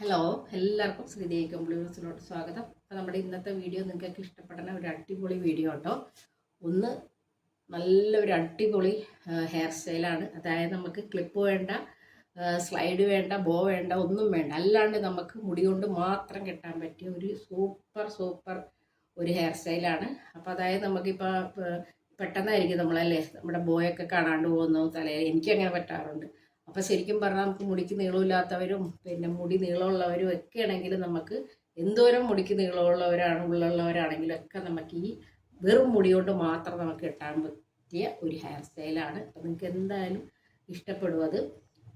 Hello എല്ലാവർക്കും ശ്രീദേവി കമ്പ്യൂട്ടേഴ്സിലോട്ട് സ്വാഗതം. അപ്പോൾ നമ്മുടെ ഇന്നത്തെ വീഡിയോ നിങ്ങൾക്ക് ഇഷ്ടപ്പെടുന്ന ഒരു അടിപൊളി വീഡിയോ കേട്ടോ ഒന്ന് നല്ലൊരു അടിപൊളി ഹെയർ സ്റ്റൈലാണ് അതായത് നമുക്ക് ക്ലിപ്പ് വേണ്ട സ്ലൈഡ് വേണ്ട ബോ വേണ്ട ഒന്നും വേണ്ട. അല്ലാണ്ട് നമുക്ക് മുടി കൊണ്ട് മാത്രം കെട്ടാൻ പറ്റിയ ഒരു സൂപ്പർ സൂപ്പർ ഒരു ഹെയർ സ്റ്റൈലാണ് അപ്പോൾ അതായത് നമുക്കിപ്പോൾ പെട്ടെന്നായിരിക്കും നമ്മളല്ലേ നമ്മുടെ ബോയൊക്കെ കാണാണ്ട് പോകുന്നു തലേ എനിക്കങ്ങനെ പറ്റാറുണ്ട്. അപ്പോൾ ശരിക്കും പറഞ്ഞാൽ നമുക്ക് മുടിക്ക് നീളമില്ലാത്തവരും പിന്നെ മുടി നീളമുള്ളവരും ഒക്കെ ആണെങ്കിൽ നമുക്ക് എന്തോരം മുടിക്ക് നീളമുള്ളവരാണ് ഉള്ളുള്ളവരാണെങ്കിലും ഒക്കെ നമുക്ക് ഈ വെറും മുടി കൊണ്ട് മാത്രം നമുക്ക് കിട്ടാൻ പറ്റിയ ഒരു ഹെയർ സ്റ്റൈലാണ് അപ്പോൾ നിങ്ങൾക്ക് എന്തായാലും ഇഷ്ടപ്പെടും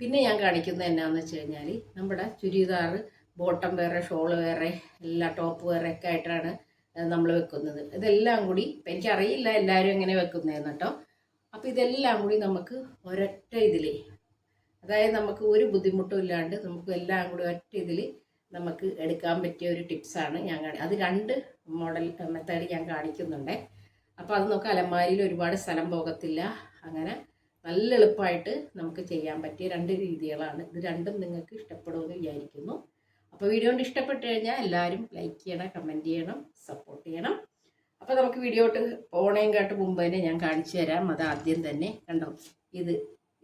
പിന്നെ ഞാൻ കാണിക്കുന്നത് എന്നാന്ന് വെച്ച് കഴിഞ്ഞാൽ നമ്മുടെ ചുരിദാർ ബോട്ടം വേറെ ഷോൾ വേറെ എല്ലാ ടോപ്പ് വേറെ ഒക്കെ ആയിട്ടാണ് നമ്മൾ വെക്കുന്നത്. ഇതെല്ലാം കൂടി ഇപ്പം എനിക്കറിയില്ല എല്ലാവരും എങ്ങനെ വെക്കുന്നതെന്ന് കേട്ടോ. അപ്പോൾ ഇതെല്ലാം കൂടി നമുക്ക് ഒരൊറ്റ ഇതിലേ അതായത് നമുക്ക് ഒരു ബുദ്ധിമുട്ടും ഇല്ലാണ്ട് നമുക്ക് എല്ലാം കൂടി ഒറ്റ ഇതിൽ നമുക്ക് എടുക്കാൻ പറ്റിയ ഒരു ടിപ്സാണ് ഞാൻ അത് രണ്ട് മോഡൽ മെത്തേഡ് ഞാൻ കാണിക്കുന്നുണ്ട്. അപ്പോൾ അത് നമുക്ക് അലമാരിയിൽ ഒരുപാട് സ്ഥലം പോകത്തില്ല. അങ്ങനെ നല്ല എളുപ്പമായിട്ട് നമുക്ക് ചെയ്യാൻ പറ്റിയ രണ്ട് രീതികളാണ്. ഇത് രണ്ടും നിങ്ങൾക്ക് ഇഷ്ടപ്പെടുമെന്ന് വിചാരിക്കുന്നു. അപ്പോൾ വീഡിയോ കൊണ്ട് ഇഷ്ടപ്പെട്ട് കഴിഞ്ഞാൽ എല്ലാവരും ലൈക്ക് ചെയ്യണം കമന്റ് ചെയ്യണം സപ്പോർട്ട് ചെയ്യണം. അപ്പോൾ നമുക്ക് വീഡിയോട്ട് പോണേം കേട്ട് മുമ്പ് തന്നെ ഞാൻ കാണിച്ചു തരാം. അത് ആദ്യം തന്നെ കണ്ടോ? ഇത്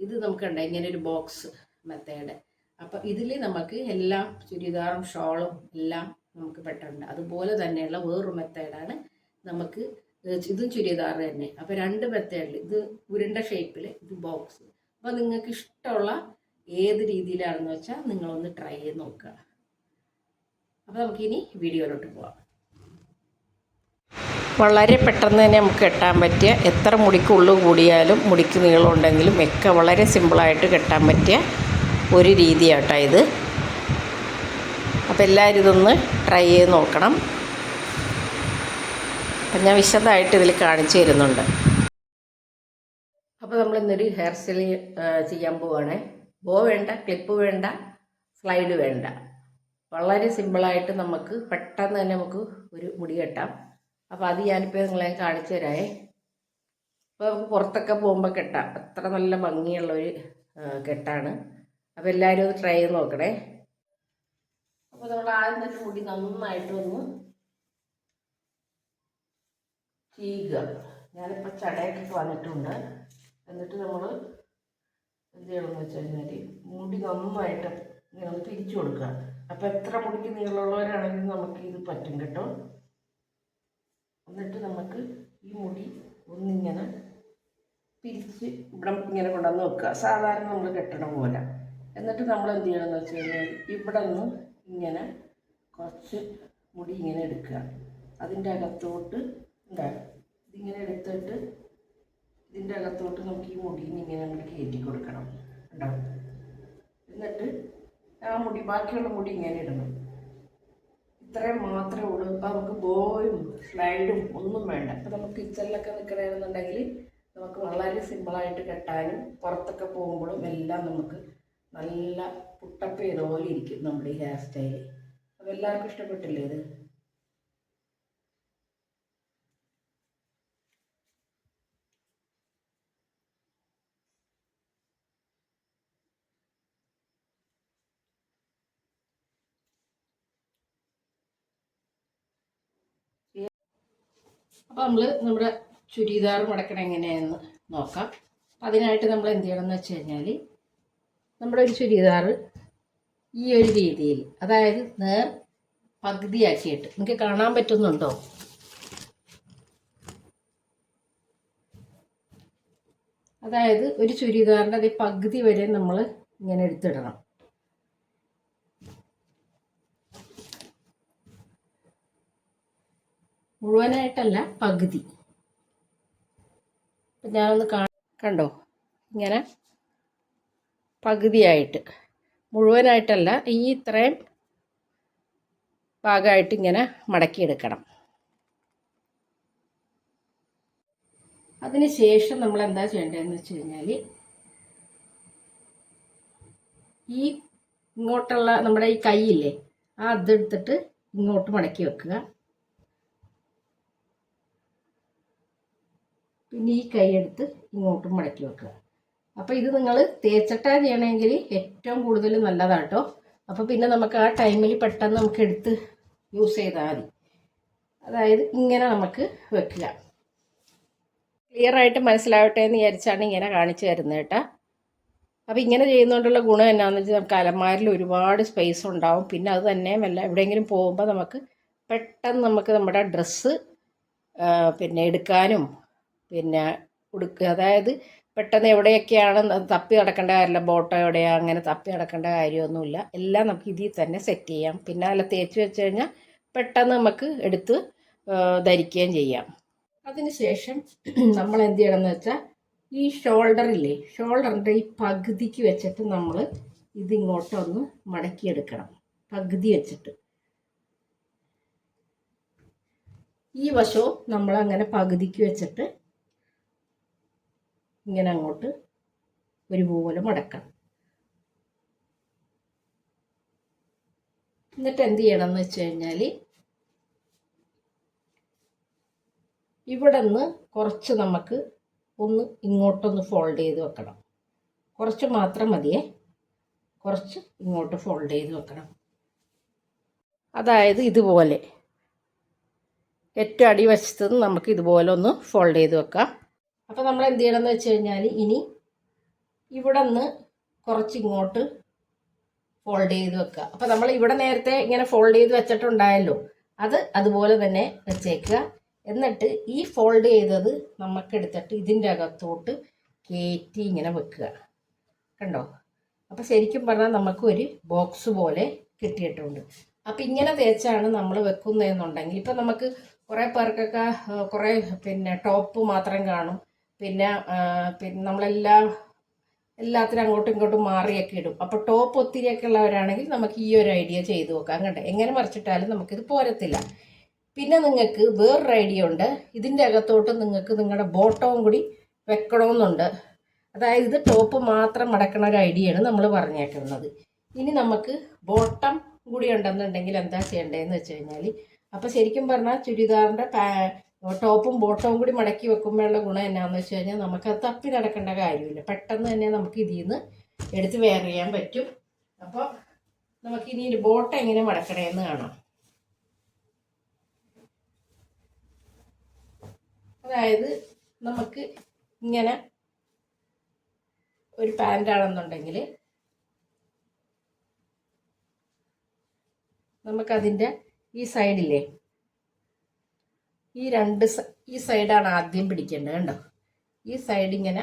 ഇത് നമുക്കുണ്ട് ഇങ്ങനെ ഒരു ബോക്സ് മെത്തേഡ് അപ്പം ഇതിൽ നമുക്ക് എല്ലാം ചുരിദാറും ഷോളും എല്ലാം നമുക്ക് പെട്ടുണ്ട് അതുപോലെ തന്നെയുള്ള വേറൊരു മെത്തേഡാണ് നമുക്ക് ഇതും ചുരിദാർ തന്നെ. അപ്പോൾ രണ്ട് മെത്തേഡിൽ ഇത് ഉരുണ്ട ഷേപ്പിൽ ഇത് ബോക്സ് അപ്പോൾ നിങ്ങൾക്ക് ഇഷ്ടമുള്ള ഏത് രീതിയിലാണെന്ന് വെച്ചാൽ നിങ്ങളൊന്ന് ട്രൈ ചെയ്ത് നോക്കുക. അപ്പോൾ നമുക്കിനി വീഡിയോയിലോട്ട് പോവാം. വളരെ പെട്ടെന്ന് തന്നെ നമുക്ക് കെട്ടാൻ പറ്റിയ എത്ര മുടിക്ക് ഉള്ളു കൂടിയാലും മുടിക്ക് നീളമുണ്ടെങ്കിലും ഒക്കെ വളരെ സിമ്പിളായിട്ട് കെട്ടാൻ പറ്റിയ ഒരു രീതിയാട്ടോ ഇത്. അപ്പോൾ എല്ലാവരും ഇതൊന്ന് ട്രൈ ചെയ്ത് നോക്കണം. അപ്പം ഞാൻ വിശദമായിട്ട് ഇതിൽ കാണിച്ചു തരുന്നുണ്ട്. അപ്പോൾ നമ്മൾ ഇന്നൊരു ഹെയർ സ്റ്റൈൽ ചെയ്യാൻ പോവുകയാണ് ബോ വേണ്ട ക്ലിപ്പ് വേണ്ട സ്ലൈഡ് വേണ്ട. വളരെ സിമ്പിളായിട്ട് നമുക്ക് പെട്ടെന്ന് തന്നെ നമുക്ക് ഒരു മുടി കെട്ടാം. അപ്പോൾ അത് ഞാനിപ്പോൾ നിങ്ങളെ കാണിച്ചു തരാമേ അപ്പോൾ നമുക്ക് പുറത്തൊക്കെ പോകുമ്പോൾ കെട്ടാം. അത്ര നല്ല ഭംഗിയുള്ളൊരു കെട്ടാണ്. അപ്പോൾ എല്ലാവരും ഒന്ന് ട്രൈ ചെയ്ത് നോക്കണേ. അപ്പോൾ നമ്മൾ ആദ്യം തന്നെ മുടി നന്നായിട്ട് ഒന്ന് ചെയ്യുക ഞാനിപ്പോൾ ചടയൊക്കെ വന്നിട്ടുണ്ട്. എന്നിട്ട് നമ്മൾ എന്ത് ചെയ്യണമെന്ന് വെച്ച് കഴിഞ്ഞാൽ മുടി നന്നായിട്ട് ഇങ്ങനെ തിരിച്ചു കൊടുക്കുക. അപ്പോൾ എത്ര മുടിക്ക് നീളമുള്ളവരാണെങ്കിലും നമുക്ക് ഇത് പറ്റും കേട്ടോ. എന്നിട്ട് നമുക്ക് ഈ മുടി ഒന്നിങ്ങനെ പിരിച്ച് ഇവിടെ ഇങ്ങനെ കൊണ്ടുവന്ന് വെക്കുക. സാധാരണ നമ്മൾ കെട്ടണ പോലെ. എന്നിട്ട് നമ്മൾ എന്ത് ചെയ്യണമെന്ന് വെച്ച് കഴിഞ്ഞാൽ ഇവിടെ നിന്ന് ഇങ്ങനെ കുറച്ച് മുടി ഇങ്ങനെ എടുക്കുക. അതിന്റെ അകത്തോട്ട് എന്താ? ഇതിങ്ങനെ എടുത്തിട്ട് ഇതിന്റെ അകത്തോട്ട് നമുക്ക് ഈ മുടീനെ ഇങ്ങനെ നമ്മൾ കയറ്റി കൊടുക്കണം. ഉണ്ടാവും എന്നിട്ട് ആ മുടി ബാക്കിയുള്ള മുടി ഇങ്ങനെ ഇടണം. ഇത്രയും മാത്രമേ ഉള്ളൂ. ഇപ്പം നമുക്ക് ബോയും സ്ലൈഡും ഒന്നും വേണ്ട. അപ്പം നമുക്ക് കിച്ചണിലൊക്കെ നിൽക്കണമെന്നുണ്ടെങ്കിൽ നമുക്ക് വളരെ സിമ്പിളായിട്ട് കെട്ടാനും പുറത്തൊക്കെ പോകുമ്പോഴും എല്ലാം നമുക്ക് നല്ല പുട്ടപ്പ് പോലെ ഇരിക്കും നമ്മുടെ ഈ ഹെയർ സ്റ്റൈൽ അപ്പോൾ എല്ലാവർക്കും ഇഷ്ടപ്പെട്ടില്ലേ ഇത്? അപ്പോൾ നമ്മൾ നമ്മുടെ ചുരിദാർ മുടക്കണം എങ്ങനെയാണെന്ന് നോക്കാം. അതിനായിട്ട് നമ്മൾ എന്ത് ചെയ്യണം എന്ന് വെച്ച് കഴിഞ്ഞാൽ നമ്മുടെ ഒരു ചുരിദാർ ഈ ഒരു രീതിയിൽ അതായത് നേർ പകുതിയാക്കിയിട്ട് നിങ്ങൾക്ക് കാണാൻ പറ്റുന്നുണ്ടോ? അതായത് ഒരു ചുരിദാറിന്റെ അതേ പകുതി വരെ നമ്മൾ ഇങ്ങനെ എടുത്തിടണം. മുഴുവനായിട്ടല്ല പകുതി. ഞാനൊന്ന് കണ്ടോ? ഇങ്ങനെ പകുതിയായിട്ട്. മുഴുവനായിട്ടല്ല ഈ ഇത്രയും ഭാഗമായിട്ട് ഇങ്ങനെ മടക്കിയെടുക്കണം. അതിന് ശേഷം നമ്മൾ എന്താ ചെയ്യേണ്ടതെന്ന് വെച്ച് കഴിഞ്ഞാൽ ഈ ഇങ്ങോട്ടുള്ള നമ്മുടെ ഈ കൈയില്ലേ ആ അതെടുത്തിട്ട് ഇങ്ങോട്ട് മടക്കി വെക്കുക. പിന്നെ ഈ കൈയെടുത്ത് ഇങ്ങോട്ടും മടക്കി വെക്കുക. അപ്പോൾ ഇത് നിങ്ങൾ തേച്ചിട്ടാ ചെയ്യണമെങ്കിൽ ഏറ്റവും കൂടുതൽ നല്ലതാട്ടോ. അപ്പോൾ പിന്നെ നമുക്ക് ആ ടൈമിൽ പെട്ടെന്ന് നമുക്ക് എടുത്ത് യൂസ് ചെയ്താൽ മതി. അതായത് ഇങ്ങനെ നമുക്ക് വെക്കുക. ക്ലിയർ ആയിട്ട് മനസ്സിലാവട്ടെ എന്ന് വിചാരിച്ചാണ് ഇങ്ങനെ കാണിച്ചു തരുന്നത് കേട്ടോ. അപ്പോൾ ഇങ്ങനെ ചെയ്യുന്നതുകൊണ്ടുള്ള ഗുണം എന്നാന്ന് വെച്ചാൽ നമുക്ക് അലമാരിൽ ഒരുപാട് സ്പേസ് ഉണ്ടാവും. പിന്നെ അത് തന്നെയുമല്ല എവിടെയെങ്കിലും പോകുമ്പോൾ നമുക്ക് പെട്ടെന്ന് നമുക്ക് നമ്മുടെ ഡ്രസ്സ് പിന്നെ എടുക്കാനും പിന്നെ ഉടുക്കുക അതായത് പെട്ടെന്ന് എവിടെയൊക്കെയാണ് തപ്പി നടക്കേണ്ട കാര്യമില്ല. ബോട്ടോ എവിടെയാ അങ്ങനെ തപ്പി നടക്കേണ്ട കാര്യമൊന്നുമില്ല. എല്ലാം നമുക്ക് ഇതിൽ തന്നെ സെറ്റ് ചെയ്യാം. പിന്നെ അതിൽ തേച്ച് വെച്ച് കഴിഞ്ഞാൽ പെട്ടെന്ന് നമുക്ക് എടുത്ത് ധരിക്കുകയും ചെയ്യാം. അതിനുശേഷം നമ്മൾ എന്ത് ചെയ്യണം എന്ന് വെച്ചാൽ ഈ ഷോൾഡറില്ലേ ഷോൾഡറിന്റെ ഈ പകുതിക്ക് വെച്ചിട്ട് നമ്മൾ ഇതിങ്ങോട്ടൊന്ന് മടക്കിയെടുക്കണം. പകുതി വെച്ചിട്ട്. ഈ വശവും നമ്മൾ അങ്ങനെ പകുതിക്ക് വെച്ചിട്ട് ഇങ്ങനെ അങ്ങോട്ട് ഒരുപോലെ മടക്കണം. എന്നിട്ട് എന്ത് ചെയ്യണം എന്ന് വെച്ച് കഴിഞ്ഞാൽ ഇവിടെ നിന്ന് കുറച്ച് നമുക്ക് ഒന്ന് ഇങ്ങോട്ടൊന്ന് ഫോൾഡ് ചെയ്ത് വെക്കണം. കുറച്ച് മാത്രം മതിയേ. കുറച്ച് ഇങ്ങോട്ട് ഫോൾഡ് ചെയ്ത് വെക്കണം. അതായത് ഇതുപോലെ. ഏറ്റവും അടിവശത്ത് നമുക്ക് ഇതുപോലെ ഒന്ന് ഫോൾഡ് ചെയ്ത് വെക്കാം. അപ്പോൾ നമ്മൾ എന്ത് ചെയ്യണം എന്ന് വെച്ച് കഴിഞ്ഞാൽ ഇനി ഇവിടെ നിന്ന് കുറച്ച് ഇങ്ങോട്ട് ഫോൾഡ് ചെയ്ത് വെക്കുക. അപ്പോൾ നമ്മൾ ഇവിടെ നേരത്തെ ഇങ്ങനെ ഫോൾഡ് ചെയ്ത് വെച്ചിട്ടുണ്ടായല്ലോ. അത് അതുപോലെ തന്നെ വെച്ചേക്കുക. എന്നിട്ട് ഈ ഫോൾഡ് ചെയ്തത് നമുക്കെടുത്തിട്ട് ഇതിന്റെ അകത്തോട്ട് കയറ്റി ഇങ്ങനെ വെക്കുക. കണ്ടോ? അപ്പോൾ ശരിക്കും പറഞ്ഞാൽ നമുക്ക് ഒരു ബോക്സ് പോലെ കിട്ടിയിട്ടുണ്ട്. അപ്പം ഇങ്ങനെ തേച്ചാണ് നമ്മൾ വെക്കുന്നതെന്നുണ്ടെങ്കിൽ ഇപ്പം നമുക്ക് കുറേ പേർക്കൊക്കെ കുറേ പിന്നെ ടോപ്പ് മാത്രം കാണും. പിന്നെ പിന്നെ നമ്മളെല്ലാം എല്ലാത്തിനും അങ്ങോട്ടും ഇങ്ങോട്ടും മാറിയൊക്കെ ഇടും. അപ്പോൾ ടോപ്പ് ഒത്തിരിയൊക്കെ ഉള്ളവരാണെങ്കിൽ നമുക്ക് ഈ ഒരു ഐഡിയ ചെയ്തു നോക്കാം കണ്ടേ? എങ്ങനെ മറിച്ചിട്ടാലും നമുക്കിത് പോരത്തില്ല. പിന്നെ നിങ്ങൾക്ക് വേറൊരു ഐഡിയ ഉണ്ട്. ഇതിന്റെ അകത്തോട്ട് നിങ്ങൾക്ക് നിങ്ങളുടെ ബോട്ടവും കൂടി വെക്കണമെന്നുണ്ട്. അതായത് ഇത് ടോപ്പ് മാത്രം മടക്കണ ഒരു ഐഡിയയാണ് നമ്മൾ പറഞ്ഞേക്കുന്നത്. ഇനി നമുക്ക് ബോട്ടം കൂടി ഉണ്ടെന്നുണ്ടെങ്കിൽ എന്താ ചെയ്യേണ്ടതെന്ന് വെച്ച് കഴിഞ്ഞാൽ അപ്പോൾ ശരിക്കും പറഞ്ഞാൽ ചുരിദാറിന്റെ ടോപ്പും ബോട്ടവും കൂടി മടക്കി വെക്കുമ്പോഴുള്ള ഗുണം എന്നാന്ന് വെച്ച് കഴിഞ്ഞാൽ നമുക്ക് അത് തപ്പി നടക്കേണ്ട കാര്യമില്ല. പെട്ടെന്ന് തന്നെ നമുക്ക് ഇതിൽ നിന്ന് എടുത്ത് വെയർ ചെയ്യാൻ പറ്റും. അപ്പോൾ നമുക്ക് ഇനി ഒരു ബോട്ടം എങ്ങനെ മടക്കണേന്ന് കാണാം. അതായത് നമുക്ക് ഇങ്ങനെ ഒരു പാന്റാണെന്നുണ്ടെങ്കിൽ നമുക്കതിന്റെ ഈ സൈഡില്ലേ ഈ രണ്ട് ഈ സൈഡാണ് ആദ്യം പിടിക്കേണ്ടത് കണ്ടോ? ഈ സൈഡ് ഇങ്ങനെ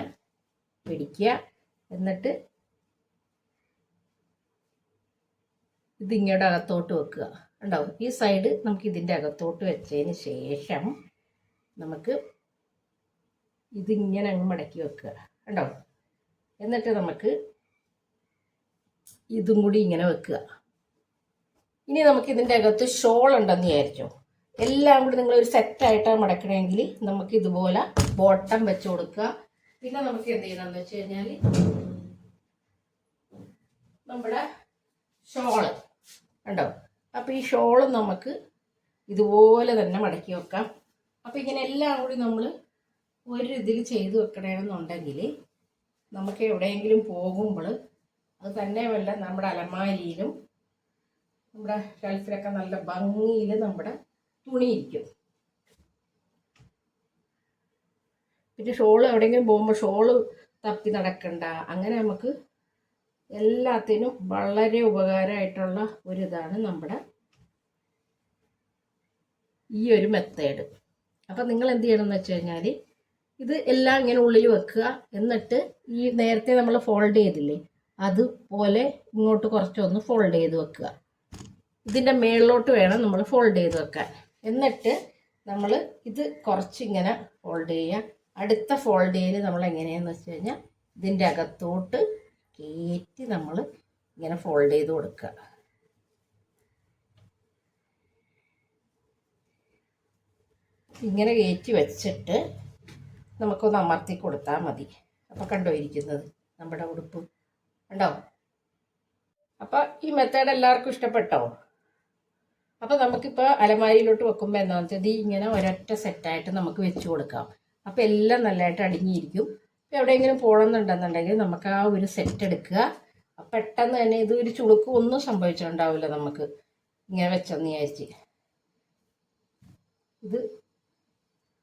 പിടിക്കുക. എന്നിട്ട് ഇതിങ്ങയുടെ അകത്തോട്ട് വെക്കുക. ഉണ്ടാവും ഈ സൈഡ് നമുക്ക് ഇതിന്റെ അകത്തോട്ട് വെച്ചതിന് ശേഷം നമുക്ക് ഇതിങ്ങനെ അങ്ങ് മടക്കി വെക്കുക. ഉണ്ടാവും എന്നിട്ട് നമുക്ക് ഇതും കൂടി ഇങ്ങനെ വെക്കുക. ഇനി നമുക്ക് ഇതിന്റെ അകത്ത് ഷോൾ ഉണ്ടെന്ന് വിചാരിച്ചോ? എല്ലാം കൂടി നിങ്ങൾ ഒരു സെറ്റായിട്ടാണ് മടക്കണമെങ്കിൽ നമുക്ക് ഇതുപോലെ ബോട്ടം വെച്ച് കൊടുക്കുക. പിന്നെ നമുക്ക് എന്ത് ചെയ്യണമെന്ന് വെച്ച് കഴിഞ്ഞാൽ നമ്മുടെ ഷോൾ ഉണ്ടോ അപ്പോൾ ഈ ഷോൾ നമുക്ക് ഇതുപോലെ തന്നെ മടക്കി വെക്കാം. അപ്പോൾ ഇങ്ങനെ എല്ലാം കൂടി നമ്മൾ ഒരു ഇതിൽ ചെയ്ത് വെക്കണമെന്നുണ്ടെങ്കിൽ നമുക്ക് എവിടെയെങ്കിലും പോകുമ്പോൾ അത് തന്നെയല്ല നമ്മുടെ അലമാരിയിലും നമ്മുടെ ഷെൽഫിലൊക്കെ നല്ല ഭംഗിയിൽ നമ്മുടെ തുണി ഇരിക്കും പിന്നെ ഷോൾ എവിടെയെങ്കിലും പോകുമ്പോൾ ഷോൾ തപ്പി നടക്കണ്ട. അങ്ങനെ നമുക്ക് എല്ലാത്തിനും വളരെ ഉപകാരമായിട്ടുള്ള ഒരു ഇതാണ് നമ്മുടെ ഈ ഒരു മെത്തേഡ് അപ്പം നിങ്ങൾ എന്ത് ചെയ്യണം എന്ന് വെച്ച് കഴിഞ്ഞാൽ ഇത് എല്ലാം ഇങ്ങനെ ഉള്ളിൽ വെക്കുക. എന്നിട്ട് ഈ നേരത്തെ നമ്മൾ ഫോൾഡ് ചെയ്തില്ലേ അതുപോലെ ഇങ്ങോട്ട് കുറച്ചൊന്ന് ഫോൾഡ് ചെയ്ത് വെക്കുക. ഇതിന്റെ മേളിലോട്ട് വേണം നമ്മൾ ഫോൾഡ് ചെയ്ത് വെക്കാൻ. എന്നിട്ട് നമ്മൾ ഇത് കുറച്ചിങ്ങനെ ഫോൾഡ് ചെയ്യുക അടുത്ത ഫോൾഡ് ചെയ്യൽ നമ്മൾ എങ്ങനെയാണെന്ന് വെച്ച് കഴിഞ്ഞാൽ ഇതിന്റെ അകത്തോട്ട് കയറ്റി നമ്മൾ ഇങ്ങനെ ഫോൾഡ് ചെയ്ത് കൊടുക്കുക. ഇങ്ങനെ കയറ്റി വെച്ചിട്ട് നമുക്കൊന്ന് അമർത്തി കൊടുത്താൽ മതി. അപ്പോൾ കണ്ടോ ഇരിക്കുന്നത്? നമ്മുടെ ഉടുപ്പ്. ഉണ്ടോ അപ്പോൾ ഈ മെത്തേഡ് എല്ലാവർക്കും ഇഷ്ടപ്പെട്ടോ? അപ്പോൾ നമുക്കിപ്പോൾ അലമാരിയിലോട്ട് വെക്കുമ്പോൾ എന്താണെന്ന് വെച്ചാൽ ഇങ്ങനെ ഒരൊറ്റ സെറ്റായിട്ട് നമുക്ക് വെച്ച് കൊടുക്കാം. അപ്പോൾ എല്ലാം നല്ലതായിട്ട് അടിഞ്ഞിരിക്കും. ഇപ്പോൾ എവിടെയെങ്കിലും പോകണമെന്നുണ്ടെന്നുണ്ടെങ്കിൽ നമുക്ക് ആ ഒരു സെറ്റ് എടുക്കുക. അപ്പം പെട്ടെന്ന് തന്നെ ഇത് ഒരു ചുളുക്കും ഒന്നും സംഭവിച്ചിട്ടുണ്ടാവില്ല നമുക്ക്. ഇങ്ങനെ വെച്ചെന്ന് വിചാരിച്ച്. ഇത്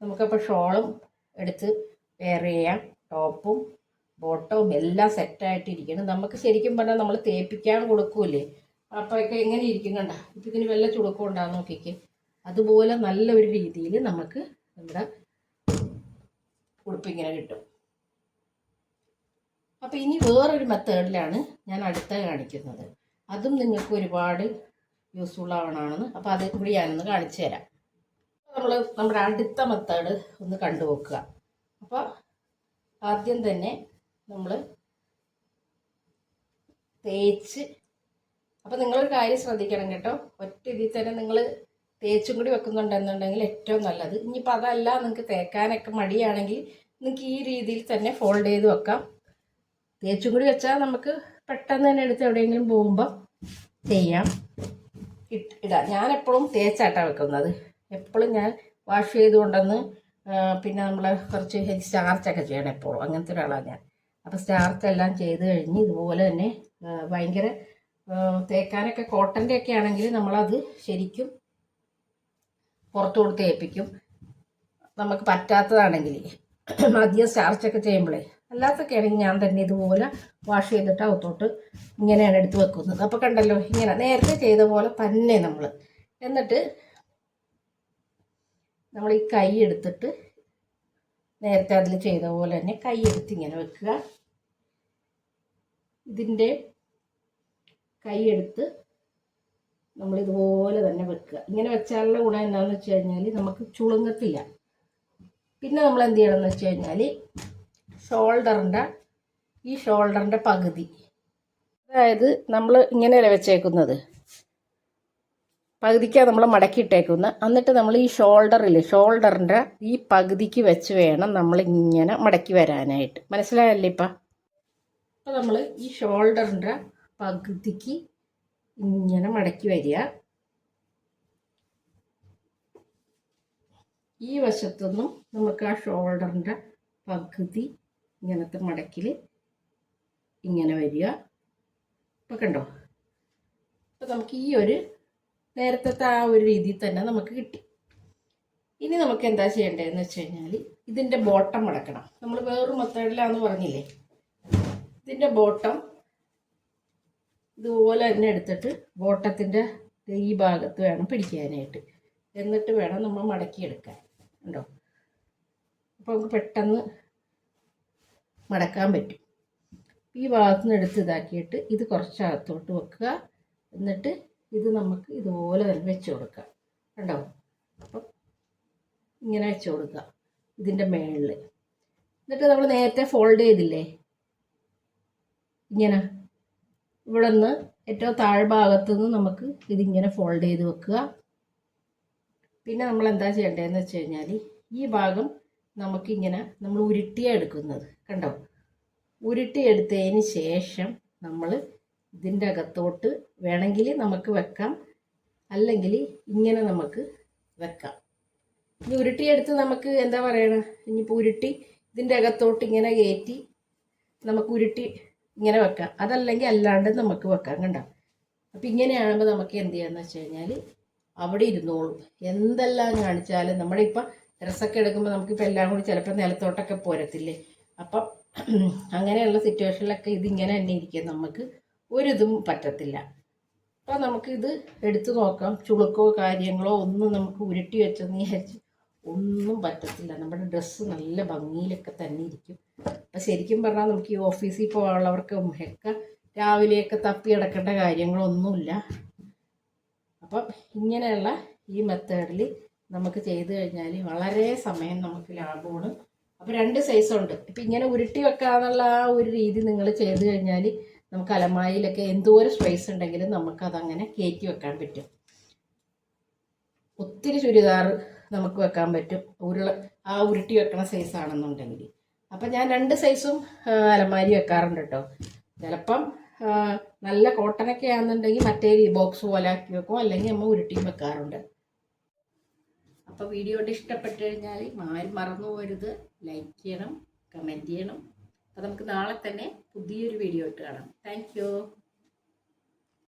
നമുക്കപ്പോൾ ഷോളും എടുത്ത് വെയർ ചെയ്യാം. ടോപ്പും ബോട്ടവും എല്ലാം സെറ്റായിട്ടിരിക്കണം നമുക്ക് ശരിക്കും പറഞ്ഞാൽ നമ്മൾ തേപ്പിക്കാൻ കൊടുക്കൂലേ അപ്പോഴൊക്കെ എങ്ങനെ ഇരിക്കുന്നുണ്ട ഇപ്പം ഇതിന് വല്ല ചുളുക്കം ഉണ്ടാകും നോക്കിക്ക്. അതുപോലെ നല്ല ഒരു രീതിയിൽ നമുക്ക് നമ്മുടെ ഉടുപ്പിങ്ങനെ കിട്ടും. അപ്പോൾ ഇനി വേറൊരു മെത്തേഡിലാണ് ഞാൻ അടുത്ത കാണിക്കുന്നത്. അതും നിങ്ങൾക്ക് ഒരുപാട് യൂസ്ഫുൾ ആവണമെന്ന് അപ്പോൾ അത് കൂടി ഞാനൊന്ന് കാണിച്ചു തരാം. നമ്മൾ നമ്മുടെ അടുത്ത മെത്തേഡ് ഒന്ന് കണ്ടു നോക്കുക അപ്പോൾ ആദ്യം തന്നെ നമ്മൾ തേച്ച് അപ്പോൾ നിങ്ങളൊരു കാര്യം ശ്രദ്ധിക്കണം കേട്ടോ. ഒറ്റ ഇതിൽ തന്നെ നിങ്ങൾ തേച്ചും കൂടി വെക്കുന്നുണ്ടെന്നുണ്ടെങ്കിൽ ഏറ്റവും നല്ലത്. ഇനിയിപ്പോൾ അതല്ല നിങ്ങൾക്ക് തേക്കാനൊക്കെ മടിയാണെങ്കിൽ നിങ്ങൾക്ക് ഈ രീതിയിൽ തന്നെ ഫോൾഡ് ചെയ്ത് വെക്കാം. തേച്ചും കൂടി വെച്ചാൽ നമുക്ക് പെട്ടെന്ന് തന്നെ എടുത്ത് എവിടെയെങ്കിലും പോകുമ്പോൾ ചെയ്യാം. ഇടാം ഞാൻ എപ്പോഴും തേച്ചാട്ടാണ് വെക്കുന്നത്. എപ്പോഴും ഞാൻ വാഷ് ചെയ്ത് കൊണ്ടുവന്ന് ആ, പിന്നെ നമ്മൾ കുറച്ച് സ്റ്റാർച്ചൊക്കെ ചെയ്യണം എപ്പോഴും. അങ്ങനത്തെ ഒരാളാണ് ഞാൻ. അപ്പോൾ സ്റ്റാർച്ചെല്ലാം ചെയ്ത് കഴിഞ്ഞ് ഇതുപോലെ തന്നെ ഭയങ്കര തേക്കാനൊക്കെ കോട്ടന്റെ ഒക്കെ ആണെങ്കിൽ നമ്മളത് ശരിക്കും പുറത്തു കൊടുത്ത് ഏൽപ്പിക്കും. നമുക്ക് പറ്റാത്തതാണെങ്കിൽ അധികം സ്റ്റാർച്ചൊക്കെ ചെയ്യുമ്പോഴേ അല്ലാത്തൊക്കെ ആണെങ്കിൽ ഞാൻ തന്നെ ഇതുപോലെ വാഷ് ചെയ്തിട്ട് അകത്തോട്ട് ഇങ്ങനെയാണ് എടുത്ത് വെക്കുന്നത്. അപ്പോൾ കണ്ടല്ലോ ഇങ്ങനെ നേരത്തെ ചെയ്ത പോലെ തന്നെ നമ്മൾ എന്നിട്ട് നമ്മൾ ഈ കൈ എടുത്തിട്ട് നേരത്തെ അതിൽ ചെയ്ത പോലെ തന്നെ കൈ എടുത്ത് ഇങ്ങനെ വെക്കുക. ഇതിന്റെ കൈ എടുത്ത് നമ്മൾ ഇതുപോലെ തന്നെ വെക്കുക. ഇങ്ങനെ വെച്ചാലുള്ള ഗുണം എന്താണെന്ന് വെച്ച് കഴിഞ്ഞാൽ നമുക്ക് ചുളുങ്ങത്തില്ല. പിന്നെ നമ്മൾ എന്ത് ചെയ്യണം എന്ന് വെച്ച് കഴിഞ്ഞാൽ ഷോൾഡറിന്റെ ഈ ഷോൾഡറിന്റെ പകുതി. അതായത് നമ്മൾ ഇങ്ങനെയല്ല വെച്ചേക്കുന്നത്? പകുതിക്കാണ് നമ്മൾ മടക്കിയിട്ടേക്കുന്നത് എന്നിട്ട് നമ്മൾ ഈ ഷോൾഡറിൽ ഷോൾഡറിന്റെ ഈ പകുതിക്ക് വെച്ച് വേണം നമ്മൾ ഇങ്ങനെ മടക്കി വരാനായിട്ട്. മനസ്സിലായല്ലേ ഇപ്പം? അപ്പം നമ്മൾ ഈ ഷോൾഡറിന്റെ പകുതിക്ക് ഇങ്ങനെ മടക്കി വരിക. ഈ വശത്തൊന്നും നമുക്ക് ആ ഷോൾഡറിന്റെ പകുതി ഇങ്ങനത്തെ മടക്കിൽ ഇങ്ങനെ വരിക. ഇപ്പം കണ്ടോ? അപ്പം നമുക്ക് ഈ ഒരു നേരത്തെ ആ ഒരു രീതിയിൽ തന്നെ നമുക്ക് കിട്ടി. ഇനി നമുക്ക് എന്താ ചെയ്യേണ്ടതെന്ന് വെച്ച് കഴിഞ്ഞാൽ ഇതിന്റെ ബോട്ടം മടക്കണം നമ്മൾ വേറൊരു മെത്തേഡിലാന്ന് പറഞ്ഞില്ലേ? ഇതിന്റെ ബോട്ടം ഇതുപോലെ തന്നെ എടുത്തിട്ട് ബോട്ടത്തിന്റെ ഈ ഭാഗത്ത് വേണം പിടിക്കാനായിട്ട്. എന്നിട്ട് വേണം നമ്മൾ മടക്കിയെടുക്കാൻ. ഉണ്ടോ അപ്പോൾ നമുക്ക് പെട്ടെന്ന് മടക്കാൻ പറ്റും. ഈ ഭാഗത്ത് നിന്ന് എടുത്ത് ഇതാക്കിയിട്ട് ഇത് കുറച്ചകത്തോട്ട് വെക്കുക. എന്നിട്ട് ഇത് നമുക്ക് ഇതുപോലെ തന്നെ വെച്ച് കൊടുക്കാം. കണ്ടോ? അപ്പം ഇങ്ങനെ വെച്ച് കൊടുക്കുക. ഇതിന്റെ മേളിൽ എന്നിട്ട് നമ്മൾ നേരത്തെ ഫോൾഡ് ചെയ്തില്ലേ? ഇങ്ങനെ. ഇവിടെ നിന്ന് ഏറ്റവും താഴ്ഭാഗത്ത് നിന്ന് നമുക്ക് ഇതിങ്ങനെ ഫോൾഡ് ചെയ്ത് വെക്കുക. പിന്നെ നമ്മൾ എന്താ ചെയ്യേണ്ടതെന്ന് വെച്ച് കഴിഞ്ഞാൽ ഈ ഭാഗം നമുക്കിങ്ങനെ നമ്മൾ ഉരുട്ടിയാണ് എടുക്കുന്നത്. കണ്ടോ? ഉരുട്ടിയെടുത്തതിന് ശേഷം നമ്മൾ ഇതിന്റെ അകത്തോട്ട് വേണമെങ്കിൽ നമുക്ക് വെക്കാം. അല്ലെങ്കിൽ ഇങ്ങനെ നമുക്ക് വെക്കാം. ഇനി ഉരുട്ടിയെടുത്ത് നമുക്ക് എന്താ പറയണ? ഇനിയിപ്പോൾ ഉരുട്ടി ഇതിന്റെ അകത്തോട്ട് ഇങ്ങനെ കയറ്റി നമുക്ക് ഉരുട്ടി ഇങ്ങനെ വെക്കാം. അതല്ലെങ്കിൽ അല്ലാണ്ട് നമുക്ക് വെക്കാം കണ്ടോ? അപ്പം ഇങ്ങനെയാകുമ്പോൾ നമുക്ക് എന്ത് ചെയ്യാന്ന് വെച്ച് കഴിഞ്ഞാൽ അവിടെ ഇരുന്നോളും. എന്തെല്ലാം കാണിച്ചാലും നമ്മളിപ്പം ഡ്രസ്സൊക്കെ എടുക്കുമ്പോൾ നമുക്കിപ്പോൾ എല്ലാം കൂടി ചിലപ്പോൾ നിലത്തോട്ടൊക്കെ പോരത്തില്ലേ? അപ്പം അങ്ങനെയുള്ള സിറ്റുവേഷനിലൊക്കെ ഇതിങ്ങനെ തന്നെ ഇരിക്കും നമുക്ക് ഒരിതും പറ്റത്തില്ല. അപ്പം നമുക്കിത് എടുത്തു നോക്കാം. ചുളുക്കോ കാര്യങ്ങളോ ഒന്നും നമുക്ക് ഉരുട്ടി വെച്ചെന്ന് വിചാരിച്ച് ഒന്നും പറ്റത്തില്ല. നമ്മുടെ ഡ്രസ്സ് നല്ല ഭംഗിയിലൊക്കെ തന്നെ ഇരിക്കും. അപ്പം ശരിക്കും പറഞ്ഞാൽ നമുക്ക് ഈ ഓഫീസിൽ പോകാനുള്ളവർക്കും ഒക്കെ രാവിലെയൊക്കെ തപ്പി കിടക്കേണ്ട കാര്യങ്ങളൊന്നുമില്ല. അപ്പം ഇങ്ങനെയുള്ള ഈ മെത്തേഡിൽ നമുക്ക് ചെയ്തു കഴിഞ്ഞാൽ വളരെ സമയം നമുക്ക് ലാഭമാണ്. അപ്പോൾ രണ്ട് സൈസുണ്ട് ഇപ്പം ഇങ്ങനെ ഉരുട്ടി വെക്കാന്നുള്ള ആ ഒരു രീതി നിങ്ങൾ ചെയ്ത് കഴിഞ്ഞാൽ നമുക്ക് അലമാരിയിലൊക്കെ എന്തോരം സ്പേസ് ഉണ്ടെങ്കിലും നമുക്കതങ്ങനെ കയറ്റി വെക്കാൻ പറ്റും. ഒത്തിരി ചുരിദാർ നമുക്ക് വെക്കാൻ പറ്റും. ഉരുള ആ ഉരുട്ടി വെക്കണ സൈസ് ആണെന്നുണ്ടെങ്കിൽ. അപ്പം ഞാൻ രണ്ട് സൈസും അലമാരി വെക്കാറുണ്ട് കേട്ടോ ചിലപ്പം നല്ല കോട്ടനൊക്കെ ആണെന്നുണ്ടെങ്കിൽ മറ്റേ ബോക്സ് പോലെ ആക്കി വെക്കും അല്ലെങ്കിൽ നമ്മൾ ഉരുട്ടിയും വെക്കാറുണ്ട്. അപ്പോൾ വീഡിയോ ഇഷ്ടപ്പെട്ടു കഴിഞ്ഞാൽ ആരും മറന്നു പോരുത്. ലൈക്ക് ചെയ്യണം കമന്റ് ചെയ്യണം. അപ്പോൾ നമുക്ക് നാളെ തന്നെ പുതിയൊരു വീഡിയോ ഇട്ട് കാണാം. താങ്ക്